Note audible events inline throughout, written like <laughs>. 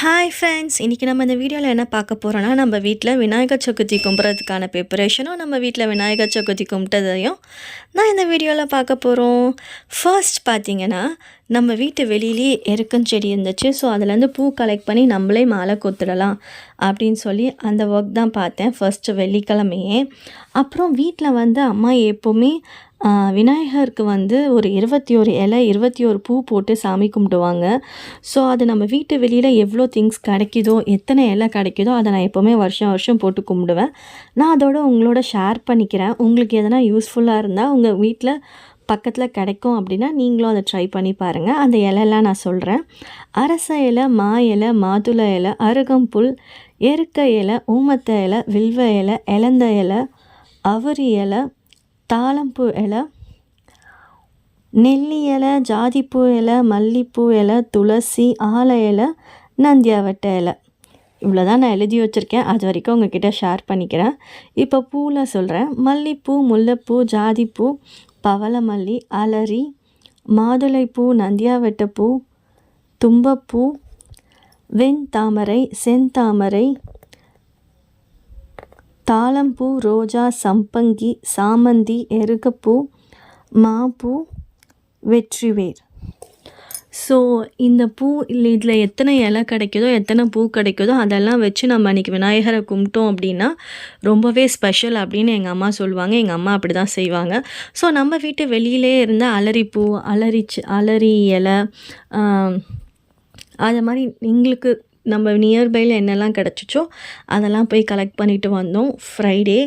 Hi friends இன்றைக்கி நம்ம இந்த வீடியோவில் என்ன பார்க்க போகிறோன்னா நம்ம வீட்டில் விநாயகர் சதுர்த்தி கும்பிட்றதுக்கான ப்ரிப்பரேஷனும் நம்ம வீட்டில் விநாயகர் சதுர்த்தி கும்பிட்டதையும் நான் இந்த வீடியோவில் பார்க்க போகிறோம் ஃபர்ஸ்ட் பார்த்திங்கன்னா நம்ம வீட்டு வெளியிலேயே எருக்கன் செடி இருந்துச்சு. ஸோ அதுலேருந்து பூ கலெக்ட் பண்ணி நம்மளே மாலை கொத்துடலாம் அப்படின்னு சொல்லி அந்த ஒர்க் தான் பார்த்தேன். ஃபர்ஸ்ட்டு வெள்ளிக்கிழமையே. அப்புறம் வீட்டில் வந்து அம்மா எப்போவுமே விநாயகருக்கு வந்து ஒரு இருபத்தி ஒரு இலை இருபத்தி ஒரு பூ போட்டு சாமி கும்பிடுவாங்க. ஸோ அது நம்ம வீட்டு வெளியில் எவ்வளோ திங்ஸ் கிடைக்குதோ எத்தனை இலை கிடைக்குதோ அதை நான் எப்போவுமே வருஷம் வருஷம் போட்டு கும்பிடுவேன். நான் அதோட உங்களோட ஷேர் பண்ணிக்கிறேன். உங்களுக்கு எதனா யூஸ்ஃபுல்லாக இருந்தால் உங்கள் வீட்டில் பக்கத்தில் கிடைக்கும் அப்படின்னா நீங்களும் அதை ட்ரை பண்ணி பாருங்கள் அந்த இலையெல்லாம் நான் சொல்கிறேன் அரச இலை மா இலை மாதுளை இலை அருகம்புல் எருக்க இலை ஊமத்த இலை வில்வ இலை இலந்த இலை அவரி இலை தாளம்பூ இலை நெல்லி இலை ஜாதிப்பூ இலை மல்லிப்பூ இலை துளசி ஆல இலை நந்தியாவட்டை இலை. இவ்வளோ தான் நான் எழுதி வச்சுருக்கேன். அது வரைக்கும் உங்ககிட்ட ஷேர் பண்ணிக்கிறேன். இப்போ பூவில் சொல்கிறேன் மல்லிப்பூ முல்லைப்பூ ஜாதிப்பூ பவளமல்லி அலரி மாதுளைப்பூ நந்தியாவட்டப்பூ தும்பப்பூ வெண்தாமரை செந்தாமரை தாளம்பூ ரோஜா சம்பங்கி சாமந்தி எருகப்பூ மாப்பூ வெற்றிவேர். ஸோ இந்த பூ இல்லை இதில் எத்தனை இலை கிடைக்குதோ எத்தனை பூ கிடைக்குதோ அதெல்லாம் வச்சு நம்ம அன்றைக்கி விநாயகரை கும்பிட்டோம் அப்படின்னா ரொம்பவே ஸ்பெஷல் அப்படின்னு எங்கள் அம்மா சொல்லுவாங்க. எங்கள் அம்மா அப்படி தான் செய்வாங்க. ஸோ நம்ம வீட்டு வெளியிலே இருந்த அலரிப்பூ அலரிச்சு அலரி இலை அது மாதிரி எங்களுக்கு நம்ம நியர்பையில் என்னெல்லாம் கிடச்சிச்சோ அதெல்லாம் போய் கலெக்ட் பண்ணிட்டு வந்தோம் ஃப்ரைடே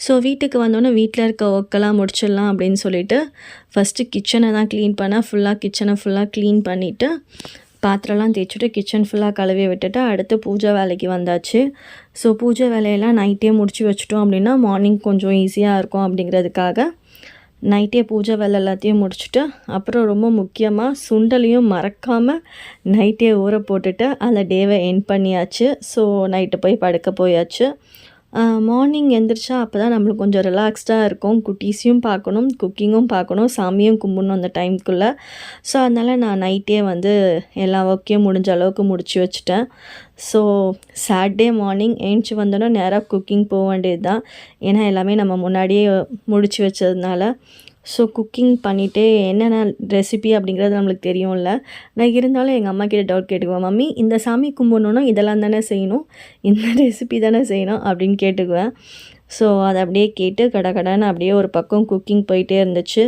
ஸோ வீட்டுக்கு வந்தோன்னே வீட்டில் இருக்க ஒர்க்கெல்லாம் முடிச்சிடலாம் அப்படின்னு சொல்லிட்டு ஃபஸ்ட்டு கிச்சனை தான் க்ளீன் பண்ணேன் ஃபுல்லாக கிச்சனை ஃபுல்லாக க்ளீன் பண்ணிவிட்டு பாத்திரம்லாம் தேய்ச்சிட்டு கிச்சன் ஃபுல்லாக கழுவி விட்டுட்டு அடுத்து பூஜை வேலைக்கு வந்தாச்சு. ஸோ பூஜை வேலையெல்லாம் நைட்டே முடிச்சு வச்சுட்டோம் அப்படின்னா மார்னிங் கொஞ்சம் ஈஸியாக இருக்கும் அப்படிங்கிறதுக்காக நைட்டே பூஜை வேலை எல்லாத்தையும் முடிச்சுட்டு அப்புறம் ரொம்ப முக்கியமாக சுண்டலையும் மறக்காமல் நைட்டே ஊற போட்டுட்டு அந்த டேவை என் பண்ணியாச்சு. ஸோ நைட்டு போய் படுக்க போயாச்சு. மார்னிங் எந்திரிச்சா அப்போ தான் நம்மளுக்கு கொஞ்சம் ரிலாக்ஸ்டாக இருக்கும். குட்டீஸையும் பார்க்கணும் குக்கிங்கும் பார்க்கணும் சாமியும் கும்பிடணும் அந்த டைம்க்குள்ளே ஸோ அதனால் நான் நைட்டே வந்து எல்லா ஒர்க்கையும் முடிஞ்ச அளவுக்கு முடிச்சு வச்சுட்டேன். ஸோ சாட்டர்டே மார்னிங் ஏஞ்சி வந்தோன்னே நேராக குக்கிங் போக வேண்டியது தான் ஏன்னா எல்லாமே நம்ம முன்னாடியே முடிச்சு வச்சதுனால ஸோ குக்கிங் பண்ணிவிட்டு என்னென்ன ரெசிபி அப்படிங்கிறது நம்மளுக்கு தெரியும்ல. நான் இருந்தாலும் எங்கள் அம்மா கிட்ட டவுட் கேட்டுக்குவேன். மம்மி இந்த சாமி கும்பிடணுன்னா இதெல்லாம் தானே செய்யணும்? இந்த ரெசிபி தானே செய்யணும்? அப்படின்னு கேட்டுக்குவேன். ஸோ அதை அப்படியே கேட்டு கடை கடைன்னு அப்படியே ஒரு பக்கம் குக்கிங் போயிட்டே இருந்துச்சு.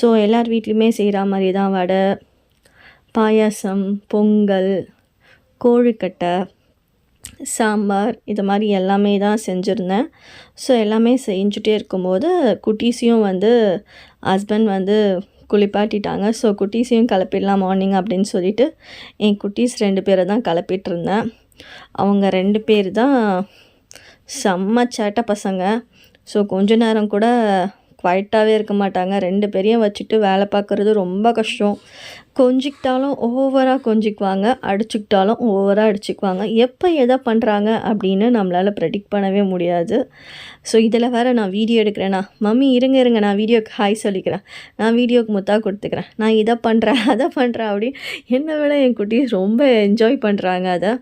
ஸோ எல்லார் வீட்லேயுமே செய்கிற மாதிரி தான் வடை பாயாசம் பொங்கல் கோழிக்கட்டை சாம்பார் இது மாதிரி எல்லாமே தான் செஞ்சுருந்தேன். ஸோ எல்லாமே செஞ்சுட்டே இருக்கும்போது குட்டீஸையும் வந்து ஹஸ்பண்ட் வந்து குளிப்பாட்டிட்டாங்க. ஸோ குட்டீஸையும் கிளப்பிடலாம் மார்னிங் அப்படின்னு சொல்லிட்டு என் குட்டீஸ் ரெண்டு பேரை தான் கிளப்பிட்டு இருந்தேன் அவங்க ரெண்டு பேர் தான் செம்ம சேட்டை பசங்க. ஸோ கொஞ்ச நேரம் கூட குவைட்டாகவே இருக்க மாட்டாங்க. ரெண்டு பேரையும் வச்சுட்டு வேலை பார்க்குறது ரொம்ப கஷ்டம். கொஞ்சிக்கிட்டாலும் ஓவராக கொஞ்சிக்குவாங்க அடிச்சுக்கிட்டாலும் ஓவராக அடிச்சுக்குவாங்க. எப்போ எதை பண்ணுறாங்க அப்படின்னு நம்மளால் ப்ரெடிக்ட் பண்ணவே முடியாது. ஸோ இதில் வேறு நான் வீடியோ எடுக்கிறேன்னா மம்மி இருங்க இருங்க. நான் வீடியோக்கு ஹாய் சொல்லிக்கிறேன். நான் வீடியோக்கு முத்தா கொடுத்துக்கிறேன். நான் இதை பண்ணுறேன் அதை பண்ணுறேன் அப்படின்னு என்னை விட என் குட்டீஸ் ரொம்ப என்ஜாய் பண்ணுறாங்க அதை.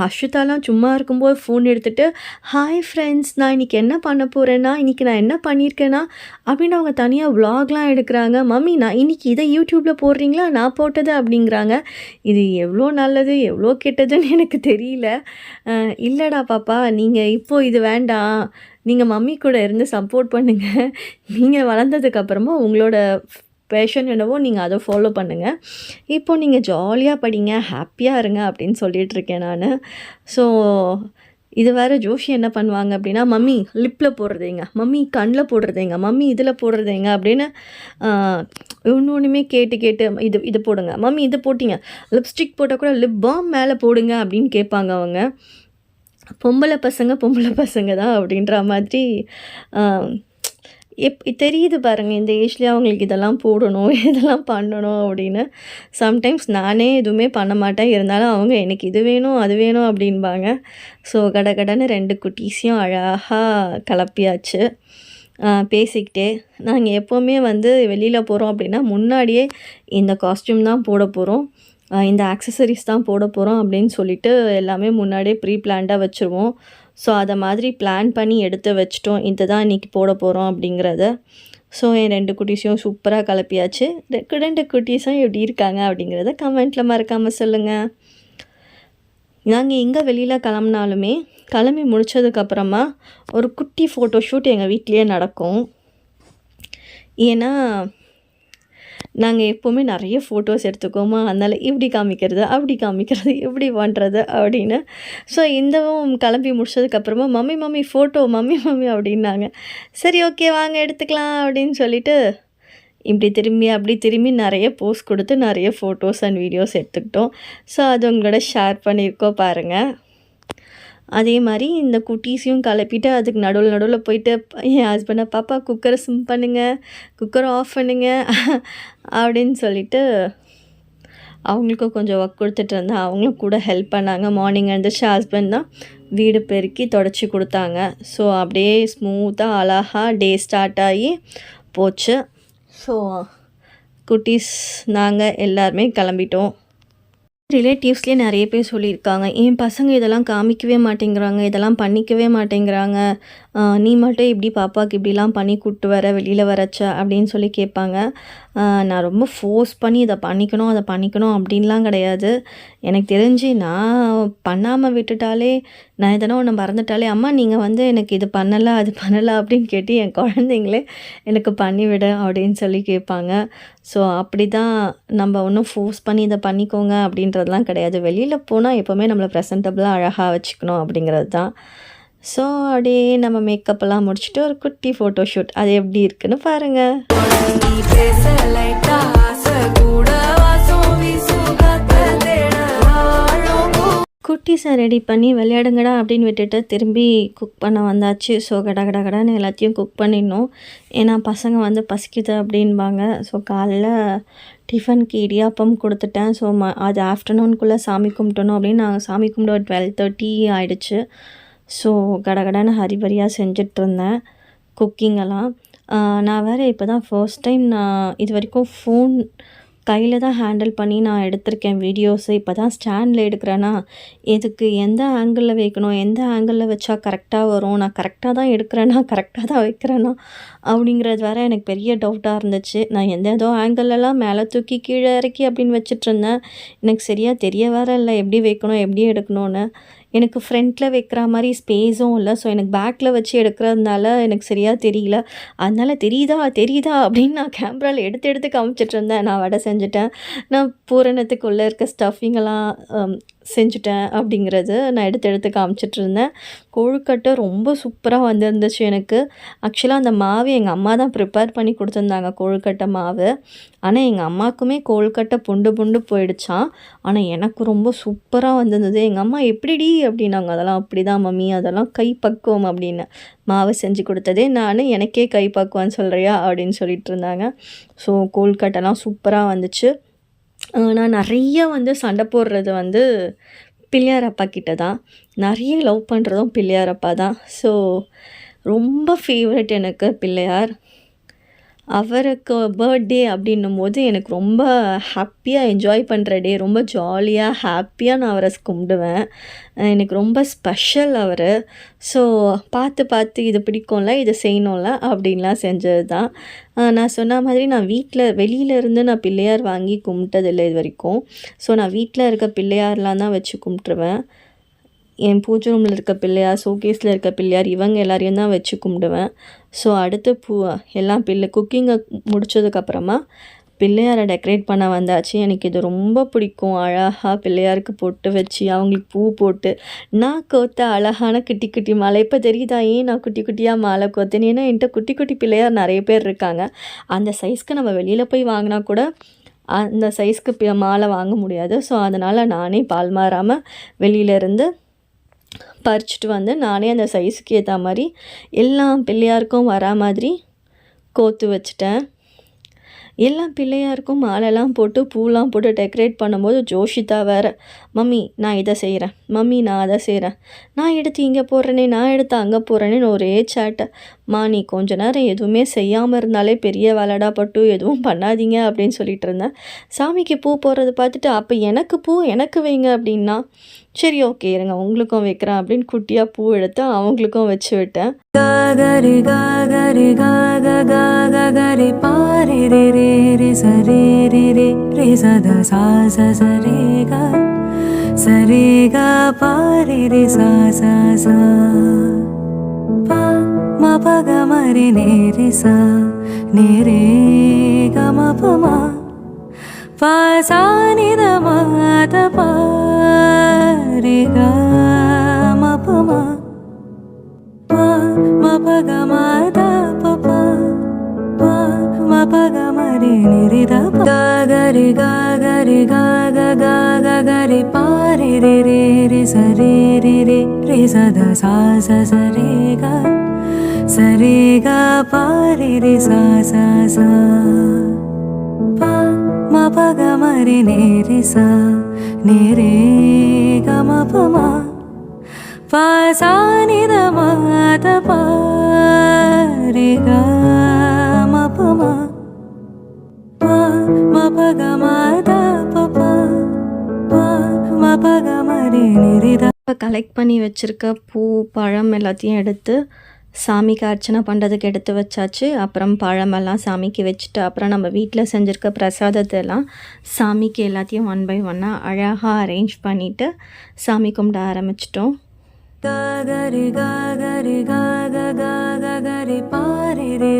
ஹர்ஷிதாலாம் சும்மா இருக்கும்போது ஃபோன் எடுத்துகிட்டு ஹாய் ஃப்ரெண்ட்ஸ் நான் இன்றைக்கி என்ன பண்ண போகிறேன்னா இன்றைக்கி நான் என்ன பண்ணியிருக்கேன்னா அப்படின்னு அவங்க தனியாக விலாக்லாம் எடுக்கிறாங்க. மம்மி நான் இன்றைக்கி இதை யூடியூப்பில் போடுறீங்களா? நான் போட்டது அப்படிங்கிறாங்க. இது எவ்வளோ நல்லது எவ்வளோ கெட்டதுன்னு எனக்கு தெரியல. இல்லைடா பாப்பா நீங்கள் இப்போ இது வேண்டாம். நீங்கள் மம்மி கூட இருந்து சப்போர்ட் பண்ணுங்கள் நீங்கள் வளர்ந்ததுக்கப்புறமா உங்களோட பேஷன் என்னவோ நீங்கள் அதை ஃபாலோ பண்ணுங்கள் இப்போது நீங்கள் ஜாலியாக படிங்க ஹாப்பியாக இருங்க அப்படின்னு சொல்லிகிட்ருக்கேன் நான். ஸோ இது வேறு ஜோஷி என்ன பண்ணுவாங்க அப்படின்னா மம்மி லிப்பில் போடுறதேங்க. மம்மி கண்ணில் போடுறதேங்க. மம்மி இதில் போடுறதேங்க. அப்படின்னு ஒன்று ஒன்றுமே கேட்டு கேட்டு இது இது போடுங்க. மம்மி இதை போட்டிங்க. லிப்ஸ்டிக் போட்டால் கூட லிப் பாம் மேலே போடுங்க அப்படின்னு கேட்பாங்க அவங்க. பொம்பளை பசங்க பொம்பளை பசங்க தான் அப்படின்ற மாதிரி எப் தெரியுது பாருங்கள் இந்த ஏஜ்லேயே அவங்களுக்கு இதெல்லாம் போடணும் <laughs> இதெல்லாம் பண்ணணும் அப்படின்னு. சம்டைம்ஸ் நானே எதுவுமே பண்ண மாட்டேன். இருந்தாலும் அவங்க எனக்கு இது வேணும் அது வேணும் அப்படின்பாங்க. ஸோ கட கடன்னு ரெண்டு குட்டீஸையும் அழகாக கிளப்பியாச்சு பேசிக்கிட்டே நாங்கள் எப்போவுமே வந்து வெளியில் போகிறோம் அப்படின்னா முன்னாடியே இந்த காஸ்டியூம் தான் போட போகிறோம் இந்த ஆக்சசரிஸ் தான் போட போகிறோம் அப்படின்னு சொல்லிட்டு எல்லாமே முன்னாடியே ப்ரீ பிளான்டாக வச்சுருவோம். ஸோ அதை மாதிரி பிளான் பண்ணி எடுத்து வச்சிட்டோம். இதை தான் இன்றைக்கி போட போகிறோம் அப்படிங்கிறத. ஸோ என் ரெண்டு குட்டீஸையும் சூப்பராக கலப்பியாச்சு ரெண்டு குட்டீஸும் எப்படி இருக்காங்க அப்படிங்கிறத கமெண்ட்டில் மறக்காமல் சொல்லுங்கள் நாங்கள் எங்கே வெளியில் கிளம்புனாலுமே கிளம்பி முடிச்சதுக்கப்புறமா ஒரு குட்டி ஃபோட்டோ ஷூட் எங்கள் வீட்லேயே நடக்கும். ஏன்னா நாங்கள் எப்போவுமே நிறைய ஃபோட்டோஸ் எடுத்துக்கோமா அதனால் இப்படி காமிக்கிறது அப்படி காமிக்கிறது இப்படி பண்ணுறது அப்படின்னு. ஸோ இந்தவும் கிளம்பி முடிச்சதுக்கப்புறமா mummy mummy photo mummy mummy அப்படின்னாங்க. சரி ஓகே வாங்க எடுத்துக்கலாம் அப்படின்னு சொல்லிட்டு இப்படி திரும்பி அப்படி திரும்பி நிறைய போஸ்ட் கொடுத்து நிறைய ஃபோட்டோஸ் அண்ட் வீடியோஸ் எடுத்துக்கிட்டோம். ஸோ அது உங்களோட ஷேர் பண்ணியிருக்கோம் பாருங்கள் அதே மாதிரி இந்த குட்டீஸையும் கிளப்பிட்டு அதுக்கு நடுவில் நடுவில் போயிட்டு என் ஹஸ்பண்டை பாப்பா குக்கரை சிம் பண்ணுங்கள் குக்கரை ஆஃப் பண்ணுங்கள் அப்படின்னு சொல்லிட்டு அவங்களுக்கும் கொஞ்சம் ஒர்க் கொடுத்துட்டு இருந்தேன் அவங்களும் கூட ஹெல்ப் பண்ணாங்க. மார்னிங் எழுந்திரிச்சு ஹஸ்பண்ட் தான் வீடு பெருக்கி தொடச்சி கொடுத்தாங்க. ஸோ அப்படியே ஸ்மூத்தாக அழகாக டே ஸ்டார்ட் ஆகி போச்சு. ஸோ குட்டீஸ் நாங்கள் எல்லாருமே கிளம்பிட்டோம். ரிலேட்டிவ்ஸ்லேயே நிறைய பேர் சொல்லியிருக்காங்க என் பசங்க இதெல்லாம் காமிக்கவே மாட்டேங்கிறாங்க இதெல்லாம் பண்ணிக்கவே மாட்டேங்கிறாங்க. நீ மட்டும் இப்படி பாப்பாவுக்கு இப்படிலாம் பண்ணி கூப்பிட்டு வர வெளியில் வரச்ச அப்படின்னு சொல்லி கேட்பாங்க. நான் ரொம்ப ஃபோர்ஸ் பண்ணி இதை பண்ணிக்கணும் அதை பண்ணிக்கணும் அப்படின்லாம் கிடையாது. எனக்கு தெரிஞ்சு நான் பண்ணாமல் விட்டுட்டாலே நான் எதனா ஒன்று மறந்துட்டாலே அம்மா நீங்கள் வந்து எனக்கு இது பண்ணலை அது பண்ணலை அப்படின்னு கேட்டு என் குழந்தைங்களே எனக்கு பண்ணிவிட அப்படின்னு சொல்லி கேட்பாங்க. ஸோ அப்படி தான் நம்ம ஒன்றும் ஃபோர்ஸ் பண்ணி இதை பண்ணிக்கோங்க அப்படின்றதுலாம் கிடையாது. வெளியில் போனால் எப்போவுமே நம்மளை ப்ரெசன்டபுளாக அழகாக வச்சுக்கணும் அப்படிங்கிறது தான். ஸோ அப்படியே நம்ம மேக்கப்பெல்லாம் முடிச்சுட்டு ஒரு குட்டி ஃபோட்டோ ஷூட் அது எப்படி இருக்குன்னு பாருங்கள் குட்டீஸை ரெடி பண்ணி விளையாடுங்கடா அப்படின்னு விட்டுட்டு திரும்பி குக் பண்ண வந்தாச்சு. ஸோ கட கட கடன்னு எல்லாத்தையும் குக் பண்ணிடணும். ஏன்னா பசங்க வந்து பசிக்குது அப்படின்பாங்க. ஸோ காலைல டிஃபனுக்கு இடியாப்பம் கொடுத்துட்டேன். ஸோ ம அது ஆஃப்டர்நூனுக்குள்ளே சாமி கும்பிட்டணும் அப்படின்னு நாங்கள் சாமி கும்பிட டுவெல் தேர்ட்டி ஆகிடுச்சு ஸோ கடகடன்னு ஹரிபரியாக செஞ்சிட்ருந்தேன் குக்கிங்கெல்லாம் நான் வேறு இப்போ தான் ஃபர்ஸ்ட் டைம் நான் இது வரைக்கும் ஃபோன் கையில் தான் ஹேண்டில் பண்ணி நான் எடுத்திருக்கேன் வீடியோஸு இப்போ தான் ஸ்டாண்டில் எடுக்கிறேன்னா எதுக்கு எந்த ஆங்கிளில் வைக்கணும் எந்த ஆங்கிளில் வச்சா கரெக்டாக வரும் நான் கரெக்டாக தான் எடுக்கிறேன்னா கரெக்டாக தான் வைக்கிறேன்னா அப்படிங்கிறது வேற எனக்கு பெரிய டவுட்டாக இருந்துச்சு. நான் எந்த ஏதோ ஆங்கிள்லலாம் மேலே தூக்கி கீழே இறக்கி அப்படின்னு வச்சிட்டு இருந்தேன். எனக்கு சரியாக தெரிய வேற இல்லை எப்படி வைக்கணும் எப்படி எடுக்கணும்னு. எனக்கு ஃப்ரண்ட்டில் வைக்கிற மாதிரி ஸ்பேஸும் இல்லை. ஸோ எனக்கு பேக்கில் வச்சு எடுக்கிறதுனால எனக்கு சரியாக தெரியல. அதனால் தெரியுதா தெரியுதா அப்படின்னு நான் கேமராவில் எடுத்து எடுத்து காமிச்சிட்டு இருந்தேன். நான் வடை செஞ்சுட்டேன். நான் பூரணத்துக்குள்ளே இருக்க ஸ்டஃபிங்கெல்லாம் செஞ்சுட்டேன் அப்படிங்கிறது நான் எடுத்து எடுத்து காமிச்சிட்ருந்தேன். கொழுக்கட்டை ரொம்ப சூப்பராக வந்திருந்துச்சு எனக்கு. ஆக்சுவலாக அந்த மாவு எங்கள் அம்மா தான் ப்ரிப்பேர் பண்ணி கொடுத்துருந்தாங்க கொழுக்கட்டை மாவு. ஆனால் எங்கள் அம்மாவுக்குமே கொழுக்கட்டை புண்டு புண்டு போயிடுச்சான் ஆனால் எனக்கு ரொம்ப சூப்பராக வந்திருந்தது. எங்கள் அம்மா எப்படிடி? அப்படின்னாங்க. அதெல்லாம் அப்படி தான் மம்மி அதெல்லாம் கை பக்குவம் அப்படின்னு மாவு செஞ்சு கொடுத்ததே நான் எனக்கே கை பக்குவம்னு சொல்கிறியா அப்படின்னு சொல்லிட்டு இருந்தாங்க ஸோ கொழுக்கட்டைலாம் சூப்பராக வந்துச்சு. நான் நிறைய வந்து சண்டை போடுறது வந்து பிள்ளையார் அப்பா கிட்ட தான் நிறைய லவ் பண்ணுறதும் பிள்ளையார் அப்பா தான் ஸோ ரொம்ப ஃபேவரட் எனக்கு பிள்ளையார். அவருக்கு பர்த்டே அப்படின்னும் போது எனக்கு ரொம்ப ஹாப்பியாக என்ஜாய் பண்ணுற டே ரொம்ப ஜாலியாக ஹாப்பியாக நான் அவரை கும்பிடுவேன். எனக்கு ரொம்ப ஸ்பெஷல் அவர். ஸோ பார்த்து பார்த்து இது பிடிக்கும்ல இதை செய்யணும்ல அப்படின்லாம் செஞ்சது தான் நான் சொன்ன மாதிரி நான் வீட்டில் வெளியில இருந்து நான் பிள்ளையார் வாங்கி கும்பிட்டதில்லை இது வரைக்கும். ஸோ நான் வீட்டில் இருக்க பிள்ளையார்லாம் தான் வச்சு கும்பிட்ருவேன் என் பூஜை ரூமில் இருக்க பிள்ளையார் ஷோகேஸில் இருக்க பிள்ளையார் இவங்க எல்லாரையும் தான் வச்சு கும்பிடுவேன். ஸோ அடுத்து பூ எல்லாம் பிள்ளை குக்கிங்கை முடிச்சதுக்கப்புறமா பிள்ளையாரை டெக்கரேட் பண்ண வந்தாச்சு. எனக்கு இது ரொம்ப பிடிக்கும். அழகாக பிள்ளையாருக்கு பொட்டு வச்சு அவங்களுக்கு பூ போட்டு நான் கோத்த அழகான குட்டி குட்டி மாலை. இப்போ தெரியுதா ஏன் நான் குட்டி குட்டியாக மாலை கோத்தேன் ஏன்னா என்கிட்ட குட்டி குட்டி பிள்ளையார் நிறைய பேர் இருக்காங்க. அந்த சைஸ்க்கு நம்ம வெளியில் போய் வாங்கினா கூட அந்த சைஸ்க்கு மாலை வாங்க முடியாது. ஸோ அதனால் நானே பால் மாறாமல் வெளியிலேருந்து பறிச்சிட்டு வந்து நானே அந்த சைஸுக்கு ஏற்ற மாதிரி எல்லா பிள்ளையாருக்கும் வரா மாதிரி கோத்து வச்சுட்டேன். எல்லாம் பிள்ளையாருக்கும் மாலைலாம் போட்டு பூலாம் போட்டு டெக்கரேட் பண்ணும்போது ஜோஷிதா வேறு மம்மி நான் இதை செய்கிறேன் மம்மி நான் அதை செய்கிறேன் நான் எடுத்து இங்கே போடுறேனே நான் எடுத்து அங்கே போகிறேனேன்னு ஒரே சேட்டை மா நீ கொஞ்ச நேரம் எதுவுமே செய்யாமல் இருந்தாலே பெரிய வேலைடா பட்டு எதுவும் பண்ணாதீங்க அப்படின்னு சொல்லிட்டு இருந்தேன். சாமிக்கு பூ போடுறது பார்த்துட்டு அப்போ எனக்கு பூ எனக்கு வைங்க அப்படின்னா சரி ஓகே இருங்க உங்களுக்கும் வைக்கிறேன் அப்படின்னு குட்டியாக பூ எடுத்து அவங்களுக்கும் வச்சு விட்டேன். gari ga gari ga ga ga ரே ரே pa re re re re sa re கா. సరిగా పారిరి సా సా. సా పా మా పగ మరి నేరి సా. నేరే గమ పమా పాసానిద మాత పారి గమ పమా పా మా పగ మాత పపా పా మా పగ మరి నిరిద గరి గరి గరి సగరి పారి రే రే రే సరే రే రే రే సద సా సరే గా సరే గా పారి రే సా సా సా పా మా పగ మరి నేరి సా నేరే గమ పమా పా సా నిద మాత పారి గా మ పమా పా మా పగ మరి இப்போ கலெக்ட் பண்ணி வச்சுருக்க பூ பழம் எல்லாத்தையும் எடுத்து சாமிக்கு அர்ச்சனை பண்ணுறதுக்கு எடுத்து வச்சாச்சு. அப்புறம் பழமெல்லாம் சாமிக்கு வச்சுட்டு அப்புறம் நம்ம வீட்டில் செஞ்சுருக்க பிரசாதத்தை எல்லாம் சாமிக்கு எல்லாத்தையும் ஒன் பை ஒன்னாக அழகாக அரேஞ்ச் பண்ணிவிட்டு சாமி கும்பிட ஆரம்பிச்சிட்டோம். ga ga re ga ga ரே ரே ga ga ga ga re pa re re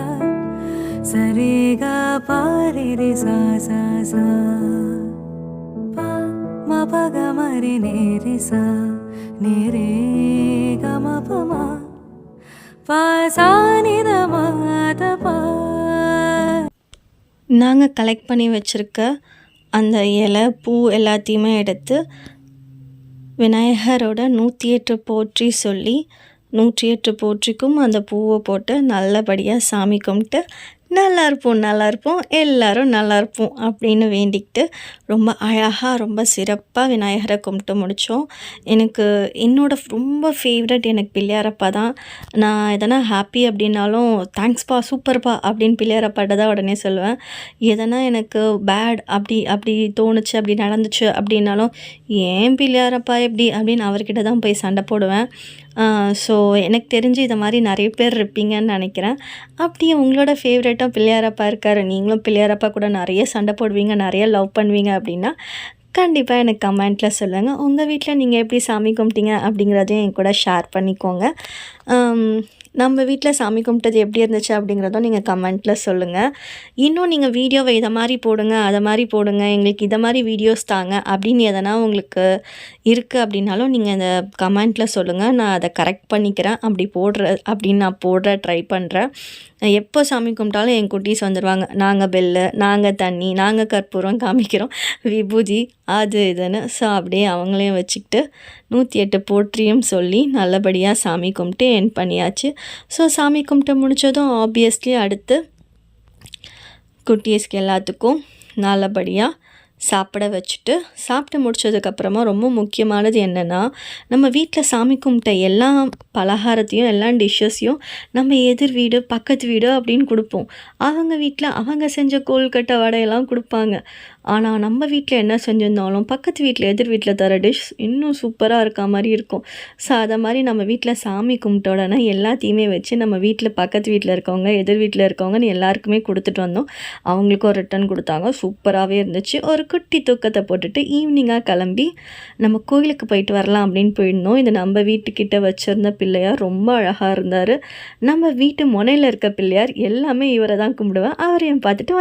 கா. சரே கா பாரி ரே சா சா சா பா மா பா க நேரி சா நே ரே க ம பா சா நி நாங்கள் கலெக்ட் பண்ணி வச்சுருக்க அந்த இலை பூ எல்லாத்தையுமே எடுத்து விநாயகரோட நூற்றி எட்டு போற்றி சொல்லி நூற்றி எட்டு போற்றிக்கும் அந்த பூவை போட்டு நல்லபடியாக சாமி கும்பிட்டு நல்லா இருப்போம் நல்லா இருப்போம் எல்லோரும் நல்லா இருப்போம் அப்படின்னு வேண்டிக்கிட்டு ரொம்ப அழகாக ரொம்ப சிறப்பாக விநாயகரை கும்பிட்டு முடித்தோம் எனக்கு என்னோட ரொம்ப ஃபேவரட் எனக்கு பிள்ளையாரப்பா தான். நான் எதனா ஹாப்பி அப்படின்னாலும் தேங்க்ஸ்ப்பா சூப்பர்ப்பா அப்படின்னு பிள்ளையாரப்பாட்ட தான் உடனே சொல்லுவேன். எதனா எனக்கு பேட் அப்படி அப்படி தோணுச்சு அப்படி நடந்துச்சு அப்படின்னாலும் ஏன் பிள்ளையாரப்பா எப்படி அப்படின்னு அவர்கிட்ட தான் போய் சண்டை போடுவேன். ஸோ எனக்கு தெரிஞ்சு இதை மாதிரி நிறைய பேர் இருப்பீங்கன்னு நினைக்கிறேன். அப்படியே உங்களோட ஃபேவரட்டாக பிள்ளையாரப்பா இருக்கார் நீங்களும் பிள்ளையாரப்பா கூட நிறைய சண்டை போடுவீங்க நிறைய லவ் பண்ணுவீங்க அப்படின்னா கண்டிப்பாக எனக்கு கமெண்ட்டில் சொல்லுங்கள் உங்கள் வீட்டில் நீங்கள் எப்படி சாமி கும்பிட்டீங்க அப்படிங்கிறதையும் என் கூட ஷேர் பண்ணிக்கோங்க. நம்ம வீட்டில் சாமி கும்பிட்டது எப்படி இருந்துச்சு அப்படிங்கிறதும் நீங்கள் கமெண்ட்டில் சொல்லுங்கள் இன்னும் நீங்கள் வீடியோவை இதை மாதிரி போடுங்க அதை மாதிரி போடுங்க எங்களுக்கு இதை மாதிரி வீடியோஸ் தாங்க அப்படின்னு எதனா உங்களுக்கு இருக்குது அப்படின்னாலும் நீங்கள் இந்த கமெண்ட்டில் சொல்லுங்கள் நான் அதை கரெக்ட் பண்ணிக்கிறேன். அப்படி போடுற அப்படின்னு நான் போடுற ட்ரை பண்ணுறேன் எப்போ சாமி கும்பிட்டாலும் என் குட்டீஸ் வந்துடுவாங்க நாங்கள் பெல்லு நாங்கள் தண்ணி நாங்கள் கற்பூரம் காமிக்கிறோம். விபூதி அது இதுன்னு. ஸோ அப்படியே அவங்களையும் வச்சுக்கிட்டு நூற்றி எட்டு போற்றியும் சொல்லி நல்லபடியாக சாமி கும்பிட்டு என் பண்ணியாச்சு. ஸோ சாமி கும்பிட்டு முடித்ததும் ஆப்வியஸ்லி அடுத்து குட்டீஸ்க்கு எல்லாத்துக்கும் நல்லபடியாக சாப்பிட வச்சுட்டு சாப்பிட்டு முடிச்சதுக்கப்புறமா ரொம்ப முக்கியமானது என்னென்னா நம்ம வீட்டில் சாமி கும்பிட்ட எல்லா பலகாரத்தையும் எல்லா டிஷ்ஷஸையும் நம்ம எதிர் வீடு பக்கத்து வீடு அப்படின்னு கொடுப்போம். அவங்க வீட்டில் அவங்க செஞ்ச கோல்கட்டை வடையெல்லாம் கொடுப்பாங்க. ஆனால் நம்ம வீட்டில் என்ன செஞ்சிருந்தாலும் பக்கத்து வீட்டில் எதிர் வீட்டில் தர டிஷ் இன்னும் சூப்பராக இருக்க மாதிரி இருக்கும். ஸோ அதை மாதிரி நம்ம வீட்டில் சாமி கும்பிட்ட உடனே எல்லாத்தையுமே வச்சு நம்ம வீட்டில் பக்கத்து வீட்டில் இருக்கவங்க எதிர் வீட்டில் இருக்கவங்கன்னு எல்லாருக்குமே கொடுத்துட்டு வந்தோம். அவங்களுக்கும் ரிட்டன் கொடுத்தாங்க. சூப்பராகவே இருந்துச்சு. ஒரு குட்டி தூக்கத்தை போட்டுட்டு ஈவினிங்காக கிளம்பி நம்ம கோயிலுக்கு போயிட்டு வரலாம் அப்படின்னு போயிருந்தோம். இது நம்ம வீட்டுக்கிட்ட வச்சுருந்த பிள்ளையார் ரொம்ப அழகாக இருந்தார். நம்ம வீட்டு முனையில் இருக்க பிள்ளையார் எல்லாமே இவரை தான் கும்பிடுவேன். அவரையும் பார்த்துட்டு